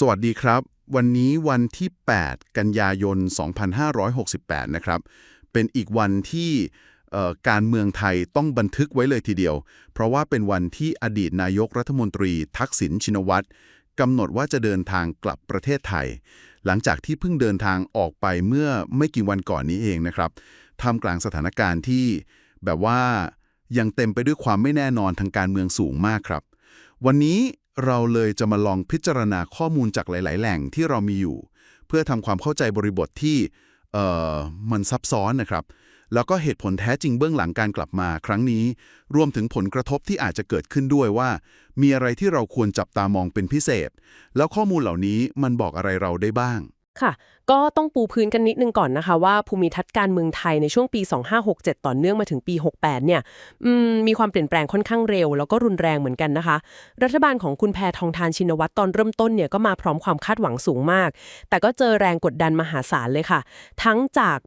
สวัสดีครับ วันนี้วันที่ 8 กันยายน 2568 นะครับ เป็นอีกวันที่การเมืองไทยต้องบันทึกไว้เลยทีเดียว เพราะว่าเป็นวันที่อดีตนายกรัฐมนตรี ทักษิณชินวัตรกำหนดว่าจะเดินทางกลับประเทศไทย หลังจากที่เพิ่งเดินทางออกไปเมื่อไม่กี่วันก่อนนี้เองนะครับท่ามกลางสถานการณ์ที่แบบว่ายังเต็มไปด้วยความไม่แน่นอนทางการเมืองสูงมากครับ วันนี้ เราเลยจะมาลองพิจารณาข้อมูลจากหลาย ๆ แหล่งที่เรามีอยู่ เพื่อทำความเข้าใจบริบทที่เอ่อมันซับซ้อนนะครับ แล้วก็เหตุผลแท้จริงเบื้องหลังการกลับมา ครั้งนี้ รวมถึงผลกระทบที่อาจจะเกิดขึ้นด้วยว่า มีอะไรที่เราควรจับตามองเป็นพิเศษ แล้วข้อมูลเหล่านี้มันบอกอะไรเราได้บ้าง ค่ะ ก็ต้องปูพื้นกันนิดนึงก่อนนะคะ ว่าภูมิทัศน์การเมืองไทยในช่วงปี 2567 ต่อเนื่องมาถึงปี 68 เนี่ยมมีความเปลี่ยนแปลงค่อนข้างเร็ว แล้วก็รุนแรงเหมือนกันนะคะ รัฐบาลของคุณแพทองทานชินวัตรตอนเริ่มต้นเนี่ยก็มาพร้อมความคาดหวังสูงมาก แต่ก็เจอแรงกดดันมหาศาลเลยค่ะ ทั้งจาก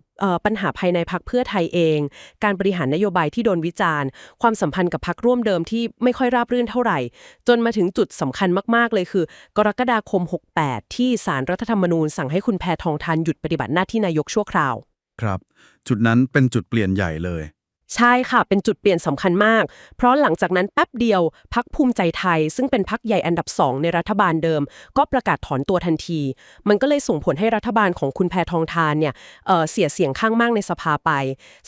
ปัญหาภายในพักเพื่อไทยเอง การบริหารนโยบายที่โดนวิจารณ์ ความสัมพันธ์กับพักร่วมเดิมที่ไม่ค่อยราบรื่นเท่าไหร่ จนมาถึงจุดสำคัญมาก ๆ เลยคือ กรกฎาคม 68 ที่สารรัฐธรรมนูญสั่งให้คุณแพทองทานหยุดปฏิบัติหน้าที่นายกชั่วคราว ครับ จุดนั้นเป็นจุดเปลี่ยนใหญ่เลย ใช่ค่ะ เป็นจุดเปลี่ยนสำคัญมาก เพราะหลังจากนั้นแป๊บเดียวพักภูมิใจไทย ซึ่งเป็นพักใหญ่อันดับสองในรัฐบาลเดิม ก็ประกาศถอนตัวทันที มันก็เลยส่งผลให้รัฐบาลของคุณแพทองทานเนี่ยเเสียเสียงข้างมากในสภาไป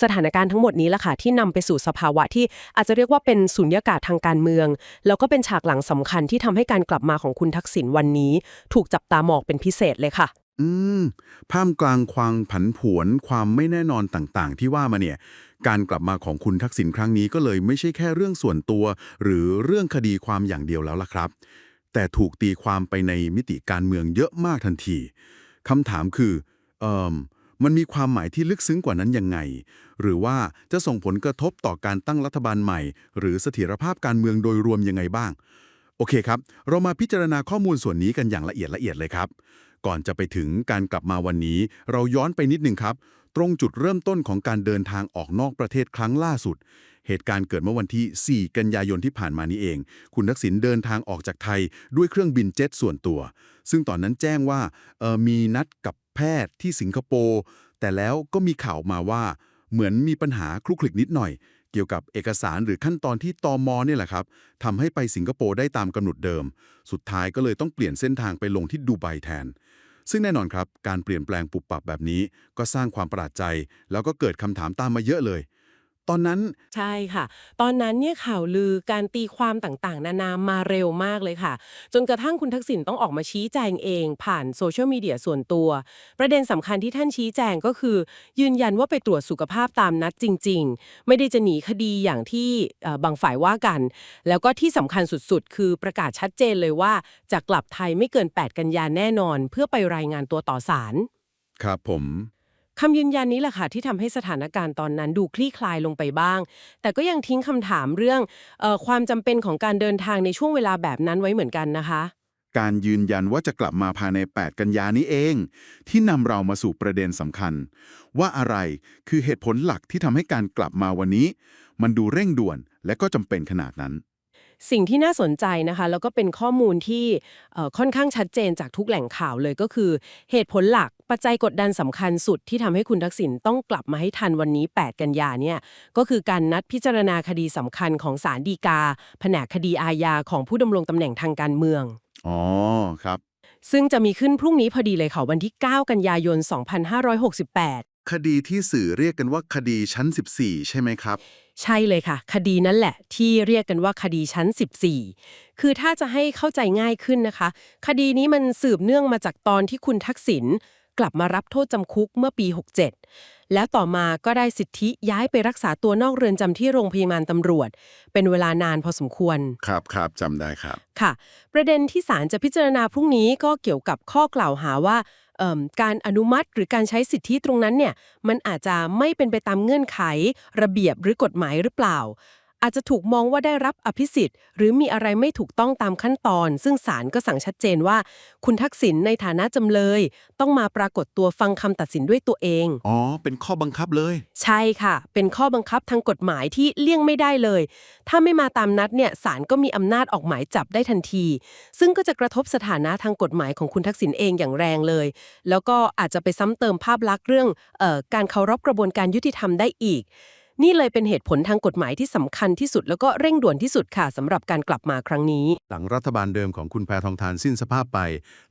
สถานการณ์ทั้งหมดนี้แหละค่ะที่นำไปสู่สภาวะที่อาจจะเรียกว่าเป็นสุญญากาศทางการเมือง แล้วก็เป็นฉากหลังสำคัญที่ทำให้การกลับมาของคุณทักษิณวันนี้ ถูกจับตามองเป็นพิเศษเลยค่ะอืมท่ามกลางความผันผวนความไม่แน่นอนต่างๆ ที่ว่ามาเนี่ย การกลับมาของคุณทักษิณครั้งนี้ก็เลยไม่ใช่แค่เรื่องส่วนตัว หรือเรื่องคดีความอย่างเดียวแล้วล่ะครับ แต่ถูกตีความไปในมิติการเมืองเยอะมากทันทีคำถามคือเอ่มมันมีความหมายที่ลึกซึ้งกว่านั้นยังไง หรือว่าจะส่งผลกระทบต่อการตั้งรัฐบาลใหม่ หรือเสถียรภาพการเมืองโดยรวมยังไงบ้าง โอเคครับ เรามาพิจารณาข้อมูลส่วนนี้กันอย่างละเอียดละเอียดเลยครับ ก่อนจะไปถึงการกลับมาวันนี้ เราย้อนไปนิดหนึ่งครับ ตรงจุดเริ่มต้นของการเดินทางออกนอกประเทศครั้งล่าสุด เหตุการณ์เกิดเมื่อวันที่ 4 กันยายนที่ผ่านมานี้เอง คุณทักษิณเดินทางออกจากไทยด้วยเครื่องบินเจ็ตส่วนตัว ซึ่งตอนนั้นแจ้งว่าออมีนัดกับแพทย์ที่สิงคโปร์แต่แล้วก็มีข่าวมาว่าเหมือนมีปัญหาคลุกคลิกนิดหน่อย เกี่ยวกับเอกสารหรือขั้นตอนที่ตอมเนี่ยแหละครับทำให้ไปสิงคโปร์ได้ตามกำหนดเดิม สุดท้ายก็เลยต้องเปลี่ยนเส้นทางไปลงที่ดูไบแทน ซึ่งแน่นอนครับการเปลี่ยนแปลงปุบปับแบบนี้ก็สร้างความประหลาดใจ แล้วก็เกิดคำถามตามมาเยอะเลย ตอนนั้น ใช่ค่ะ ตอนนั้นเนี่ยข่าวลือการตีความต่างๆ นานามาเร็วมากเลยค่ะ จนกระทั่งคุณทักษิณต้องออกมาชี้แจงเอง ผ่านโซเชียลมีเดียส่วนตัว ประเด็นสำคัญที่ท่านชี้แจงก็คือ ยืนยันว่าไปตรวจสุขภาพตามนัดจริง ๆ ไม่ได้จะหนีคดีอย่างที่เอ่อบางฝ่ายว่ากัน แล้วก็ที่สำคัญสุดๆ คือประกาศชัดเจนเลยว่าจะกลับไทยไม่เกิน 8 กันยาแน่นอน เพื่อไปรายงานตัวต่อศาลครับผม คำยืนยันนี้แหละค่ะที่ทำให้สถานการณ์ตอนนั้นดูคลี่คลายลงไปบ้าง แต่ก็ยังทิ้งคำถามเรื่องออความจำเป็นของการเดินทางในช่วงเวลาแบบนั้นไว้เหมือนกันนะคะ การยืนยันว่าจะกลับมาภายใน 8 กันยานี้เอง ที่นำเรามาสู่ประเด็นสำคัญ ว่าอะไรคือเหตุผลหลักที่ทำให้การกลับมาวันนี้ มันดูเร่งด่วนและก็จำเป็นขนาดนั้น สิ่งที่น่าสนใจนะคะแล้วก็เป็นข้อมูลที่เอ่อค่อนข้างชัดเจนจากทุกแหล่งข่าวเลยก็คือ เหตุผลหลักปัจจัยกดดันสำคัญสุดที่ทำให้คุณทักษิณต้องกลับมาให้ทันวันนี้ 8 กันยาเนี่ยก็คือการนัดพิจารณาคดีสำคัญของศาลฎีกา แผนกคดีอาญาของผู้ดำรงตำแหน่งทางการเมืองอ๋อครับซึ่งจะมีขึ้นพรุ่งนี้พอดีเลยค่ะวันที่ 9 กันยายน 2568 คดีที่สื่อเรียกกันว่าคดีชั้น 14 ใช่ไหมครับ ใช่เลยค่ะ คดีนั้นแหละที่เรียกกันว่าคดีชั้น 14 คือถ้าจะให้เข้าใจง่ายขึ้นนะคะ คดีนี้มันสืบเนื่องมาจากตอนที่คุณทักษิณกลับมารับโทษจำคุกเมื่อปี 67 แล้วต่อมาก็ได้สิทธิย้ายไปรักษาตัวนอกเรือนจำที่โรงพยาบาลตำรวจ เป็นเวลานานพอสมควร ครับครับจำได้ครับ ค่ะ ประเด็นที่ศาลจะพิจารณาพรุ่งนี้ก็เกี่ยวกับข้อกล่าวหาว่าเอิ่มการอนุมัติหรือการใช้สิทธิตรงนั้นเนี่ยมันอาจจะไม่เป็นไปตามเงื่อนไข ระเบียบหรือกฎหมายหรือเปล่า อาจจะถูกมองว่าได้รับอภิสิทธิ์ หรือมีอะไรไม่ถูกต้องตามขั้นตอน ซึ่งศาลก็สั่งชัดเจนว่า คุณทักษิณในฐานะจำเลย ต้องมาปรากฏตัวฟังคำตัดสินด้วยตัวเอง อ๋อ เป็นข้อบังคับเลย ใช่ค่ะ เป็นข้อบังคับทางกฎหมายที่เลี่ยงไม่ได้เลย ถ้าไม่มาตามนัดเนี่ยศาลก็มีอำนาจออกหมายจับได้ทันที ซึ่งก็จะกระทบสถานะทางกฎหมายของคุณทักษิณเองอย่างแรงเลย แล้วก็อาจจะไปซ้ำเติมภาพลักษณ์เรื่องเออการเคารพกระบวนการยุติธรรมได้อีก นี่เลยเป็นเหตุผลทางกฎหมายที่สำคัญที่สุดแล้วก็เร่งด่วนที่สุดค่ะสำหรับการกลับมาครั้งนี้ หลังรัฐบาลเดิมของคุณแพทองทานสิ้นสภาพไป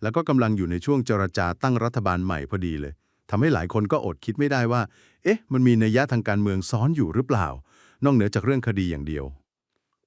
แล้วก็กำลังอยู่ในช่วงเจรจาตั้งรัฐบาลใหม่พอดีเลยทำให้หลายคนก็อดคิดไม่ได้ว่า เอ๊ะ มันมีนัยยะทางการเมืองซ้อนอยู่หรือเปล่า นอกเหนือจากเรื่องคดีอย่างเดียว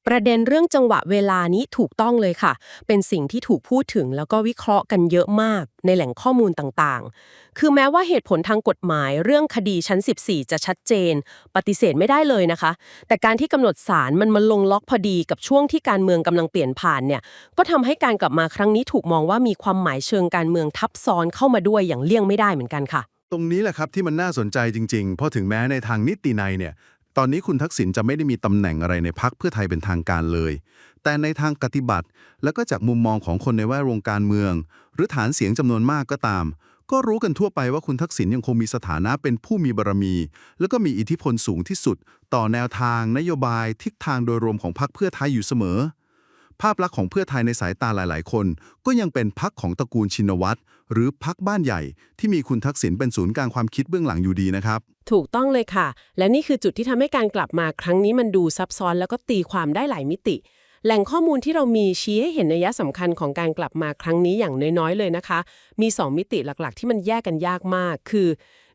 ประเด็นเรื่องจังหวะเวลานี้ถูกต้องเลยค่ะ เป็นสิ่งที่ถูกพูดถึงแล้วก็วิเคราะห์กันเยอะมากในแหล่งข้อมูลต่างๆ คือแม้ว่าเหตุผลทางกฎหมายเรื่องคดีชั้น 14 จะชัดเจน ปฏิเสธไม่ได้เลยนะคะ แต่การที่กำหนดศาลมันมาลงล็อกพอดีกับช่วงที่การเมืองกำลังเปลี่ยนผ่านเนี่ย ก็ทำให้การกลับมาครั้งนี้ถูกมองว่ามีความหมายเชิงการเมืองทับซ้อนเข้ามาด้วยอย่างเลี่ยงไม่ได้เหมือนกันค่ะ ตรงนี้แหละครับที่มันน่าสนใจจริงๆ เพราะถึงแม้ในทางนิตินัยเนี่ย ตอนนี้คุณทักษิณจะไม่ได้มีตำแหน่งอะไรในพักเพื่อไทยเป็นทางการเลย แต่ในทางปฏิบัติ แล้วก็จากมุมมองของคนในแวดวงการเมือง หรือฐานเสียงจำนวนมากก็ตาม ก็รู้กันทั่วไปว่าคุณทักษิณยังคงมีสถานะเป็นผู้มีบารมี แล้วก็มีอิทธิพลสูงที่สุด ต่อแนวทาง นโยบายทิศทางโดยรวมของพรรคเพื่อไทยอยู่เสมอ ภาพลักษณ์ของเพื่อไทยในสายตาหลาย ๆ คน ก็ยังเป็นพักของตระกูลชินวัตร หรือพักบ้านใหญ่ที่มีคุณทักษิณเป็นศูนย์กลางความคิดเบื้องหลังอยู่ดีนะครับ ถูกต้องเลยค่ะ และนี่คือจุดที่ทำให้การกลับมาครั้งนี้มันดูซับซ้อนแล้วก็ตีความได้หลายมิติ แหล่งข้อมูลที่เรามีชี้ให้เห็นนัยสำคัญของการกลับมาครั้งนี้อย่างน้อยๆ เลยนะคะ มี 2 มิติหลักๆ ที่มันแยกกันยากมาก คือ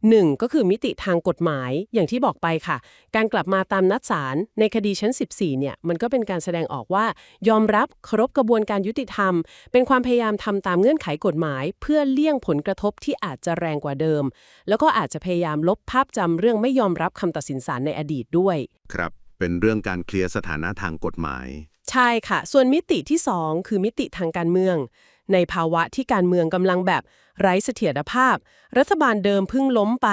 1. ก็คือมิติทางกฎหมายอย่างที่บอกไปค่ะ การกลับมาตามนัดศาลในคดีชั้น 14 เนี่ย มันก็เป็นการแสดงออกว่า ยอมรับเคารพกระบวนการยุติธรรม เป็นความพยายามทำตามเงื่อนไขกฎหมาย เพื่อเลี่ยงผลกระทบที่อาจจะแรงกว่าเดิม แล้วก็อาจจะพยายามลบภาพจำเรื่องไม่ยอมรับคำตัดสินศาลในอดีตด้วย ครับเป็นเรื่องการเคลียร์สถานะทางกฎหมาย ใช่ค่ะ ส่วนมิติที่ 2 คือมิติทางการเมือง ในภาวะที่การเมืองกำลังแบบไร้เสถียรภาพ รัฐบาลเดิมเพิ่งล้มไป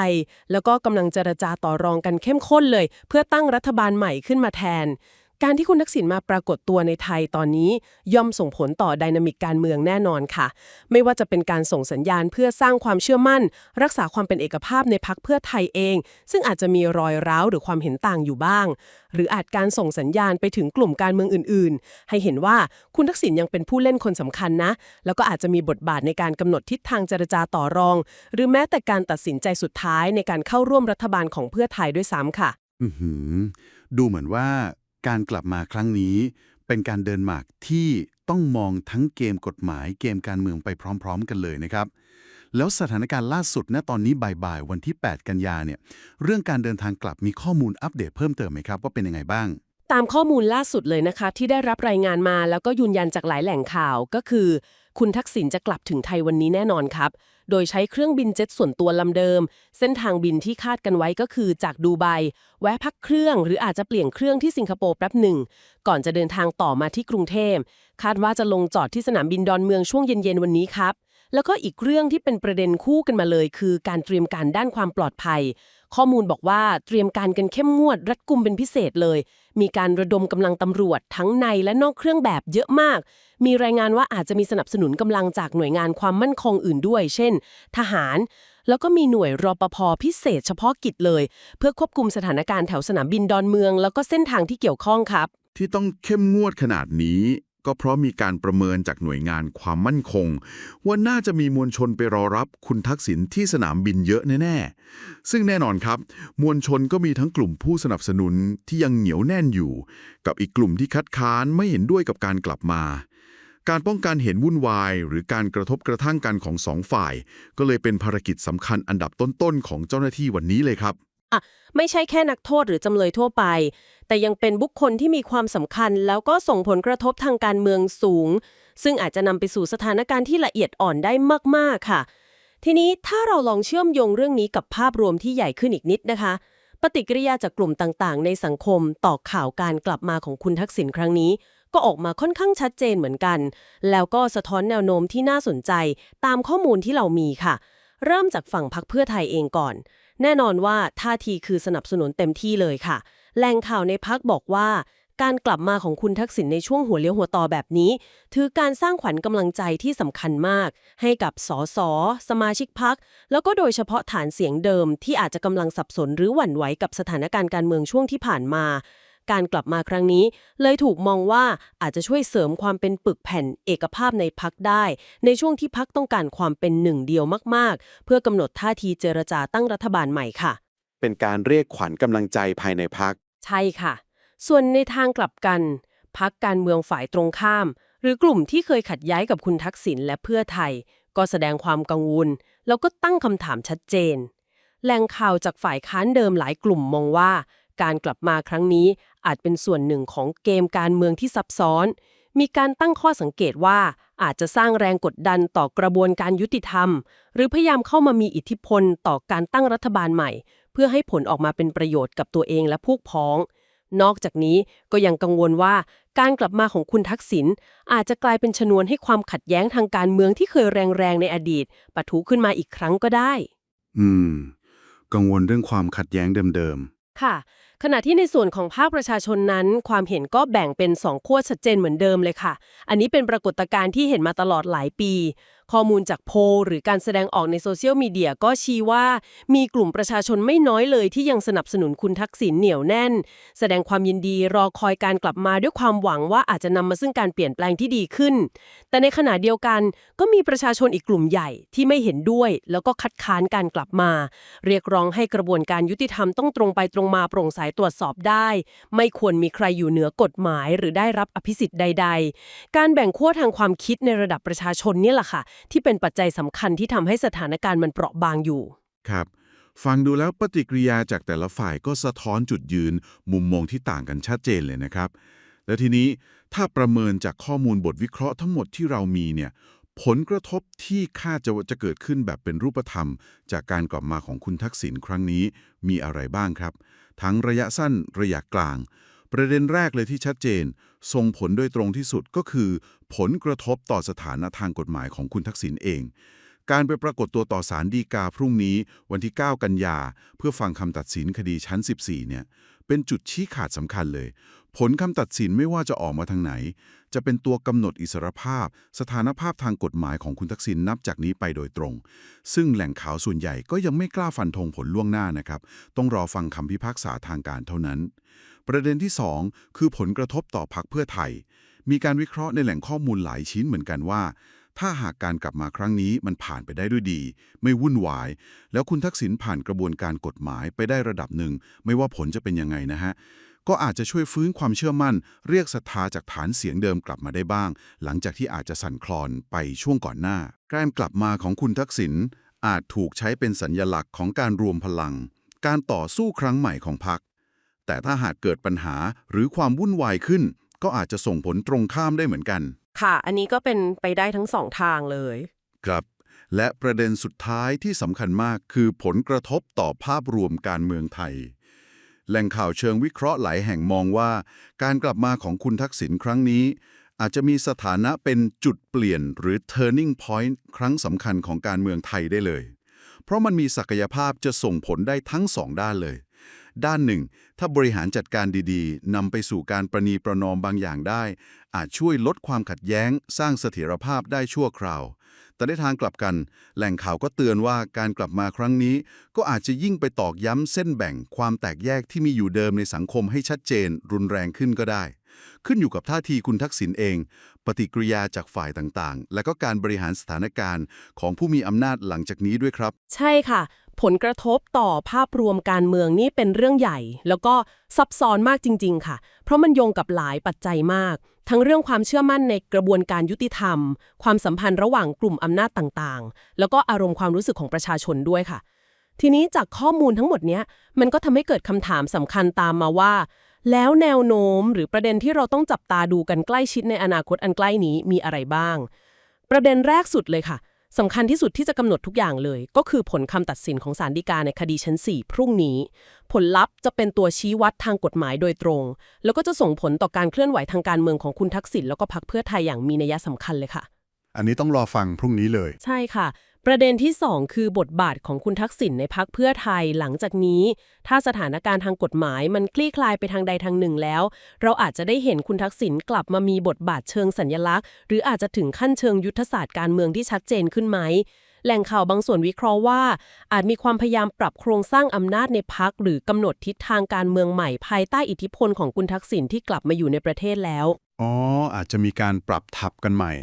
แล้วก็กำลังเจรจาต่อรองกันเข้มข้นเลย เพื่อตั้งรัฐบาลใหม่ขึ้นมาแทน การที่คุณทักษิณมาปรากฏตัวในไทยตอนนี้ ย่อมส่งผลต่อไดนามิกการเมืองแน่นอนค่ะ ไม่ว่าจะเป็นการส่งสัญญาณเพื่อสร้างความเชื่อมั่น รักษาความเป็นเอกภาพในพักเพื่อไทยเอง ซึ่งอาจจะมีรอยร้าวหรือความเห็นต่างอยู่บ้าง หรืออาจการส่งสัญญาณไปถึงกลุ่มการเมืองอื่น ๆ ให้เห็นว่าคุณทักษิณยังเป็นผู้เล่นคนสำคัญนะ แล้วก็อาจจะมีบทบาทในการกำหนดทิศทางเจรจาต่อรอง หรือแม้แต่การตัดสินใจสุดท้ายในการเข้าร่วมรัฐบาลของเพื่อไทยด้วยซ้ำค่ะ อืดูเหมือนว่า การกลับมาครั้งนี้ เป็นการเดินหมากที่ต้องมองทั้งเกมกฎหมายเกมการเมืองไปพร้อม ๆ กันเลยนะครับ แล้วสถานการณ์ล่าสุดณตอนนี้บ่ายๆวันที่ 8 กันยาเนี่ยเรื่องการเดินทางกลับมีข้อมูลอัปเดตเพิ่มเติมไหมครับว่าเป็นยังไงบ้างตามข้อมูลล่าสุดเลยนะคะ ที่ได้รับรายงานมาแล้วก็ยืนยันจากหลายแหล่งข่าวก็คือ คุณทักษิณจะกลับถึงไทยวันนี้แน่นอนครับ โดยใช้เครื่องบินเจ็ตส่วนตัวลำเดิม เส้นทางบินที่คาดกันไว้ก็คือจากดูไบแวะพักเครื่องหรืออาจจะเปลี่ยนเครื่องที่สิงคโปร์แป๊บหนึ่ง ก่อนจะเดินทางต่อมาที่กรุงเทพคาดว่าจะลงจอดที่สนามบินดอนเมืองช่วงเย็นๆวันนี้ครับแล้วก็อีกเรื่องที่เป็นประเด็นคู่กันมาเลย คือการเตรียมการด้านความปลอดภัยข้อมูลบอกว่าเตรียมการกันเข้มงวดรัดกุมเป็นพิเศษเลย มีการระดมกำลังตำรวจทั้งในและนอกเครื่องแบบเยอะมาก มีรายงานว่าอาจจะมีสนับสนุนกำลังจากหน่วยงานความมั่นคงอื่นด้วย เช่น ทหาร แล้วก็มีหน่วยรปภพิเศษเฉพาะกิจเลย เพื่อควบคุมสถานการณ์แถวสนามบินดอนเมือง แล้วก็เส้นทางที่เกี่ยวข้องครับ ที่ต้องเข้มงวดขนาดนี้ ก็เพราะมีการประเมินจากหน่วยงานความมั่นคง ว่าน่าจะมีมวลชนไปรอรับคุณทักษิณที่สนามบินเยอะแน่ๆ ซึ่งแน่นอนครับ มวลชนก็มีทั้งกลุ่มผู้สนับสนุนที่ยังเหนียวแน่นอยู่ กับอีกกลุ่มที่คัดค้านไม่เห็นด้วยกับการกลับมา การป้องกันเห็นวุ่นวาย หรือการกระทบกระทั่งกันของสองฝ่าย ก็เลยเป็นภารกิจสำคัญอันดับต้นๆของเจ้าหน้าที่วันนี้เลยครับ ไม่ใช่แค่นักโทษหรือจำเลยทั่วไป แต่ยังเป็นบุคคลที่มีความสำคัญ แล้วก็ส่งผลกระทบทางการเมืองสูง ซึ่งอาจจะนำไปสู่สถานการณ์ที่ละเอียดอ่อนได้มากๆค่ะ ทีนี้ถ้าเราลองเชื่อมโยงเรื่องนี้กับภาพรวมที่ใหญ่ขึ้นอีกนิดนะคะ ปฏิกิริยาจากกลุ่มต่างๆ ในสังคมต่อข่าวการกลับมาของคุณทักษิณครั้งนี้ก็ออกมาค่อนข้างชัดเจนเหมือนกัน แล้วก็สะท้อนแนวโน้มที่น่าสนใจ ตามข้อมูลที่เรามีค่ะ เริ่มจากฝั่งพรรคเพื่อไทยเองก่อน แน่นอนว่าท่าทีคือสนับสนุนเต็มที่เลยค่ะ แหล่งข่าวในพักบอกว่าการกลับมาของคุณทักษิณในช่วงหัวเลี้ยวหัวต่อแบบนี้ ถือการสร้างขวัญกำลังใจที่สำคัญมาก ให้กับสสสมาชิกพัก แล้วก็โดยเฉพาะฐานเสียงเดิมที่อาจจะกำลังสับสนหรือหวั่นไหวกับสถานการณ์การเมืองช่วงที่ผ่านมา การกลับมาครั้งนี้ เลยถูกมองว่าอาจจะช่วยเสริมความเป็นปึกแผ่นเอกภาพในพักได้ ในช่วงที่พักต้องการความเป็นหนึ่งเดียวมากๆ เพื่อกำหนดท่าทีเจรจาตั้งรัฐบาลใหม่ค่ะ เป็นการเรียกขวัญกำลังใจภายในพัก ใช่ค่ะ ส่วนในทางกลับกัน พักการเมืองฝ่ายตรงข้าม หรือกลุ่มที่เคยขัดย้ายกับคุณทักษิณและเพื่อไทย ก็แสดงความกังวล แล้วก็ตั้งคำถามชัดเจนแหล่งข่าวจากฝ่ายค้านเดิมหลายกลุ่มมองว่า การกลับมาครั้งนี้ อาจเป็นส่วนหนึ่งของเกมการเมืองที่ซับซ้อน มีการตั้งข้อสังเกตว่าอาจจะสร้างแรงกดดันต่อกระบวนการยุติธรรม หรือพยายามเข้ามามีอิทธิพลต่อการตั้งรัฐบาลใหม่ เพื่อให้ผลออกมาเป็นประโยชน์กับตัวเองและพวกพ้อง นอกจากนี้ก็ยังกังวลว่าการกลับมาของคุณทักษิณอาจจะกลายเป็นชนวนให้ความขัดแย้งทางการเมืองที่เคยแรงๆในอดีตปะทุขึ้นมาอีกครั้งก็ได้ อืม กังวลเรื่องความขัดแย้งเดิมค่ะ ขณะที่ในส่วนของภาคประชาชนนั้น ความเห็นก็แบ่งเป็นสองขั้วชัดเจนเหมือนเดิมเลยค่ะ อันนี้เป็นปรากฏการณ์ที่เห็นมาตลอดหลายปี ข้อมูลจากโพลหรือการแสดงออกในโซเชียลมีเดียก็ชี้ว่า มีกลุ่มประชาชนไม่น้อยเลยที่ยังสนับสนุนคุณทักษิณเหนียวแน่น แสดงความยินดีรอคอยการกลับมาด้วยความหวังว่าอาจจะนำมาซึ่งการเปลี่ยนแปลงที่ดีขึ้น แต่ในขณะเดียวกันก็มีประชาชนอีกกลุ่มใหญ่ที่ไม่เห็นด้วย แล้วก็คัดค้านการกลับมา เรียกร้องให้กระบวนการยุติธรรมต้องตรงไปตรงมาโปร่งใสตรวจสอบได้ ไม่ควรมีใครอยู่เหนือกฎหมาย หรือได้รับอภิสิทธิ์ใด ๆ การแบ่งขั้วทางความคิดในระดับประชาชนเนี่ยแหละค่ะที่เป็นปัจจัยสำคัญที่ทำให้สถานการณ์มันเปราะบางอยู่ ครับ ฟังดูแล้วปฏิกิริยาจากแต่ละฝ่ายก็สะท้อนจุดยืน มุมมองที่ต่างกันชัดเจนเลยนะครับ แล้วทีนี้ถ้าประเมินจากข้อมูลบทวิเคราะห์ทั้งหมดที่เรามีเนี่ยผลกระทบที่คาดจะจะเกิดขึ้นแบบเป็นรูปธรรม จากการกลับมาของคุณทักษิณครั้งนี้มีอะไรบ้างครับ ทั้งระยะสั้นระยะกลาง ประเด็นแรกเลยที่ชัดเจน ส่งผลโดยตรงที่สุดก็คือ ผลกระทบต่อสถานะทางกฎหมายของคุณทักษิณเอง การไปปรากฏตัวต่อศาลฎีกาพรุ่งนี้วันที่ 9 กันยา เพื่อฟังคำตัดสินคดีชั้น 14 เนี่ย เป็นจุดชี้ขาดสำคัญเลย ผลคำตัดสินไม่ว่าจะออกมาทางไหน จะเป็นตัวกำหนดอิสรภาพ สถานภาพทางกฎหมายของคุณทักษิณนับจากนี้ไปโดยตรง ซึ่งแหล่งข่าวส่วนใหญ่ก็ยังไม่กล้าฟันธงผลล่วงหน้านะครับ ต้องรอฟังคำพิพากษาทางการเท่านั้น ประเด็นที่ 2 คือผลกระทบต่อพรรคเพื่อไทย มีการวิเคราะห์ในแหล่งข้อมูลหลายชิ้นเหมือนกันว่า ถ้าหากการกลับมาครั้งนี้มันผ่านไปได้ด้วยดี ไม่วุ่นวาย แล้วคุณทักษิณผ่านกระบวนการกฎหมายไปได้ระดับหนึ่ง ไม่ว่าผลจะเป็นยังไงนะฮะก็อาจจะช่วยฟื้นความเชื่อมั่น เรียกศรัทธาจากฐานเสียงเดิมกลับมาได้บ้าง หลังจากที่อาจจะสั่นคลอนไปช่วงก่อนหน้า การกลับมาของคุณทักษิณอาจถูกใช้เป็นสัญญลักษณ์ของการรวมพลัง การต่อสู้ครั้งใหม่ของพรรค แต่ถ้าหากเกิดปัญหาหรือความวุ่นวายขึ้น ก็อาจจะส่งผลตรงข้ามได้เหมือนกัน ค่ะ อันนี้ก็เป็นไปได้ทั้งสองทางเลย ครับ และประเด็นสุดท้ายที่สำคัญมากคือผลกระทบต่อภาพรวมการเมืองไทย แหล่งข่าวเชิงวิเคราะห์หลายแห่งมองว่า การกลับมาของคุณทักษิณครั้งนี้ อาจจะมีสถานะเป็นจุดเปลี่ยนหรือ turning point ครั้งสำคัญของการเมืองไทยได้เลย เพราะมันมีศักยภาพจะส่งผลได้ทั้งสองด้านเลย ด้านหนึ่ง ถ้าบริหารจัดการดีๆนำไปสู่การประนีประนอมบางอย่างได้ อาจช่วยลดความขัดแย้ง สร้างเสถียรภาพได้ชั่วคราว แต่ในทางกลับกัน แหล่งข่าวก็เตือนว่าการกลับมาครั้งนี้ ก็อาจจะยิ่งไปตอกย้ำเส้นแบ่งความแตกแยกที่มีอยู่เดิมในสังคมให้ชัดเจน รุนแรงขึ้นก็ได้ ขึ้นอยู่กับท่าทีคุณทักษิณเอง ปฏิกิริยาจากฝ่ายต่างๆ และก็การบริหารสถานการณ์ของผู้มีอำนาจหลังจากนี้ด้วยครับ ใช่ค่ะ ผลกระทบต่อภาพรวมการเมืองนี่เป็นเรื่องใหญ่ แล้วก็ซับซ้อนมากจริง ๆ ค่ะ เพราะมันโยงกับหลายปัจจัยมาก ทั้งเรื่องความเชื่อมั่นในกระบวนการยุติธรรม ความสัมพันธ์ระหว่างกลุ่มอำนาจต่างๆ แล้วก็อารมณ์ความรู้สึกของประชาชนด้วยค่ะ ทีนี้จากข้อมูลทั้งหมดเนี้ยมันก็ทำให้เกิดคำถามสำคัญตามมาว่า แล้วแนวโน้มหรือประเด็นที่เราต้องจับตาดูกันใกล้ชิดในอนาคตอันใกล้นี้มีอะไรบ้าง ประเด็นแรกสุดเลยค่ะ สำคัญที่สุดที่จะกำหนดทุกอย่างเลย ก็คือผลคำตัดสินของศาลฎีกาในคดีชั้น 4 พรุ่งนี้ ผลลัพธ์จะเป็นตัวชี้วัดทางกฎหมายโดยตรง แล้วก็จะส่งผลต่อการเคลื่อนไหวทางการเมืองของคุณทักษิณแล้วก็พรรคเพื่อไทยอย่างมีนัยสำคัญเลยค่ะ อันนี้ต้องรอฟังพรุ่งนี้เลย ใช่ค่ะ ประเด็นที่ 2 คือบทบาทของคุณทักษิณในพักเพื่อไทยหลังจากนี้ ถ้าสถานการณ์ทางกฎหมายมันคลี่คลายไปทางใดทางหนึ่งแล้ว เราอาจจะได้เห็นคุณทักษิณกลับมามีบทบาทเชิงสัญลักษณ์ หรืออาจจะถึงขั้นเชิงยุทธศาสตร์การเมืองที่ชัดเจนขึ้นไหมแหล่งข่าวบางส่วนวิเคราะห์ว่า อาจมีความพยายามปรับโครงสร้างอำนาจในพักหรือกำหนดทิศทางการเมืองใหม่ภายใต้อิทธิพลของคุณทักษิณที่กลับมาอยู่ในประเทศแล้ว อ๋อ อาจจะมีการปรับทับกันใหม่